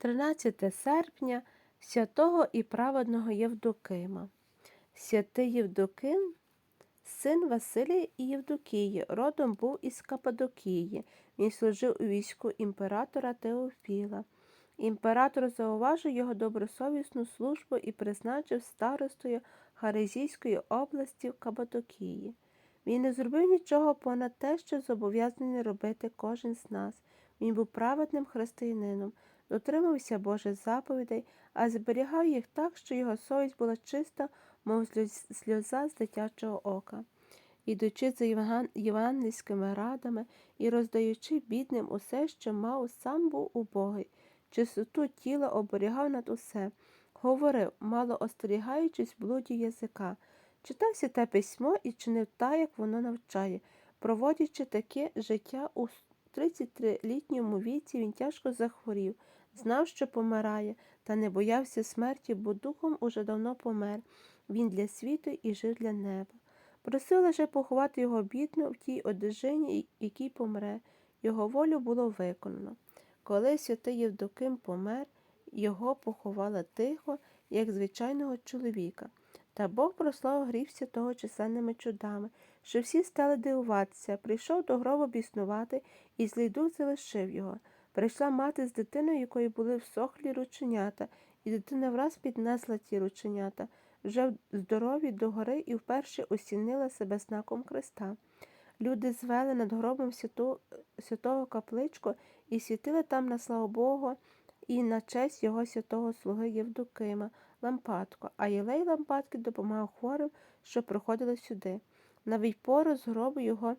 13 серпня святого і праведного Євдокима. Святий Євдоким, син Василія і Євдокії, родом був із Кападокії. Він служив у війську імператора Теофіла. Імператор зауважив його добросовісну службу і призначив старостою Харизійської області в Кападокії. Він не зробив нічого понад те, що зобов'язаний робити кожен з нас. Він був праведним християнином, дотримався Божих заповідей, а зберігав їх так, що його совість була чиста, мов сльоза з дитячого ока. Ідучи за євангельськими радами і роздаючи бідним усе, що мав, сам був убогий, чистоту тіла оберігав над усе, говорив, мало остерігаючись блуді язика, читав святе письмо і чинив так, як воно навчає. Проводячи таке життя у 33-літньому віці, він тяжко захворів, знав, що помирає, та не боявся смерті, бо духом уже давно помер. Він для світу і жив для неба. Просив лише поховати його бідно в тій одежині, якій помре. Його волю було виконано. Коли святий Євдоким помер, його поховали тихо, як звичайного чоловіка. Та Бог прославив гріх святого численними чудами, що всі стали дивуватися. Прийшов до гробу біснувати, і злий дух залишив його. Прийшла мати з дитиною, якої були всохлі рученята, і дитина враз піднесла ті рученята, вже здорові догори і вперше осінила себе знаком Христа. Люди звели над гробом святу, святого капличку і світили там на славу Богу і на честь його святого слуги Євдокима лампадку, а Єлей лампадки допомагав хворим, що приходили сюди. Навіть пору з гробу його,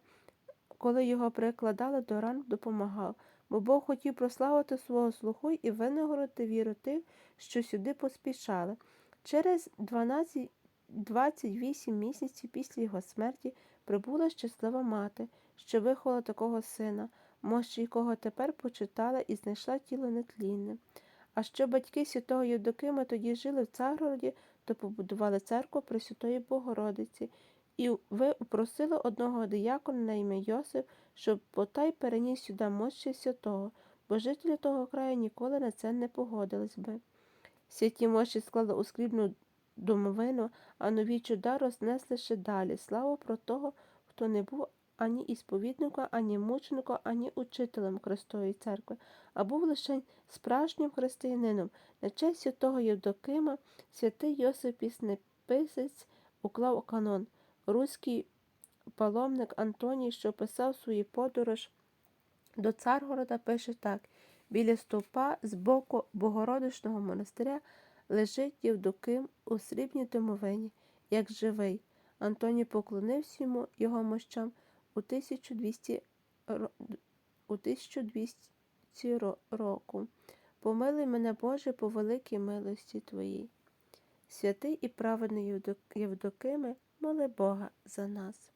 коли його прикладали до ран, допомагав, бо Бог хотів прославити свого слуху і винагородити віру тих, що сюди поспішали. Через 12 28 місяців після його смерті прибула щаслива мати, що виховала такого сина, мощі якого тепер почитала і знайшла тіло нетлінне. А що батьки святого Євдокима тоді жили в Царгороді, то побудували церкву Пресвятої Богородиці, і ви упросили одного диякона на ім'я Йосип, щоб потай переніс сюди мощі святого, бо жителі того краю ніколи на це не погодились би. Святі мощі склали у скрібну домовину, а нові чуда рознесли ще далі. Славу про того, хто не був ані ісповідником, ані мучеником, ані учителем Христової церкви, а був лише справжнім християнином. На честь святого Євдокима святий Йосип Піснеписець уклав канон. Руський паломник Антоній, що писав свою подорож до Царгорода, пише так біля стовпа з боку Богородичного монастиря лежить Євдоким у срібній домовині, як живий. Антоній поклонився йому його мощам у 1200, у 1200 року. Помилуй мене, Боже, по великій милості Твоїй. Святий і праведний Євдок- Євдокиме, моли Бога за нас.